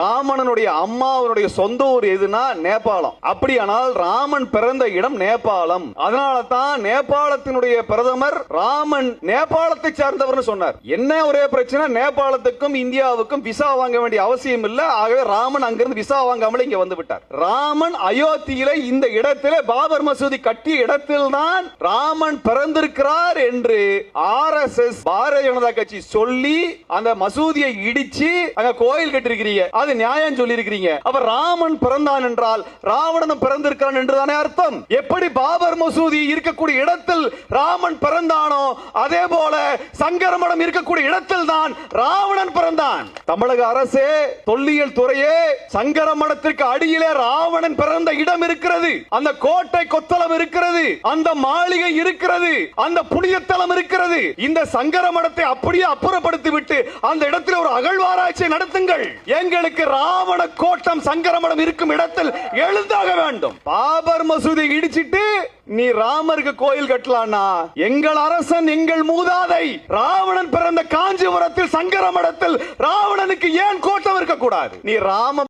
Bye. ராமணனுடைய அம்மாவனுடைய சொந்த ஊர் எதுனா நேபாளம். அப்படியானால் ராமன் பிறந்த இடம் நேபாளம். அதனால தான் நேபாளத்தினுடைய பிரதமர் ராமன் நேபாளத்தை சார்ந்தவர் சொன்னார். என்ன ஒரே பிரச்சனை? நேபாளத்துக்கும் இந்தியாவுக்கும் விசா வாங்க வேண்டிய அவசியம் இல்ல. ஆகவே ராமன் அங்கிருந்து விசா வாங்காமல் இங்க வந்து விட்டார். ராமன் அயோத்தியில இந்த இடத்துல பாபர் மசூதி கட்டிய இடத்தில் தான் ராமன் பிறந்திருக்கிறார் என்று R S S Bharatiya Janata கட்சி சொல்லி அந்த மசூதியை இடிச்சு அங்க கோயில் கட்டிருக்கிறீங்க. அது நியாயம் சொல்லி இருக்கிறீங்க அப்ப ராமன் பிறந்தான் என்றால் ராவணன் பிறந்திருக்கிறான் என்றுதானே அர்த்தம். எப்படி பாபர் மசூதி இருக்கக்கூடிய இடத்தில் ராமன் பிறந்தானோ அதே போல சங்கரமடம் இருக்கக்கூடிய இடத்தில் தான் ராவணன் பிறந்தான். தமிழக அரசே தொல்லியல் துறையே சங்கரமடத்திற்கு அடியிலே ராவணன் பிறந்த இடம் இருக்கிறது. அந்த கோட்டை கொத்தளம் இருக்கிறது. அந்த மாளிகை இருக்கிறது. அந்த புனிதத்தலம் இருக்கிறது. இந்த சங்கரமடத்தை அப்படியே அப்புறப்படுத்தி விட்டு அந்த இடத்தில் ஒரு அகழ்வாராய்ச்சி நடத்துங்கள். எங்களுக்கு ராவண கோட்டம் சங்கரமடம் இருக்கும் இடத்தில் எழுந்தாக வேண்டும். பாபர் மசூதி இடிச்சிட்டு நீ ராமருக்கு கோயில் கட்டலானா எங்கள் அரசன் எங்கள் மூதாதை ராவணன் பிறந்த காஞ்சிபுரத்தில் சங்கரமடத்தில் ராவணனுக்கு ஏன் கோட்டம் இருக்கக்கூடாது? நீ ராம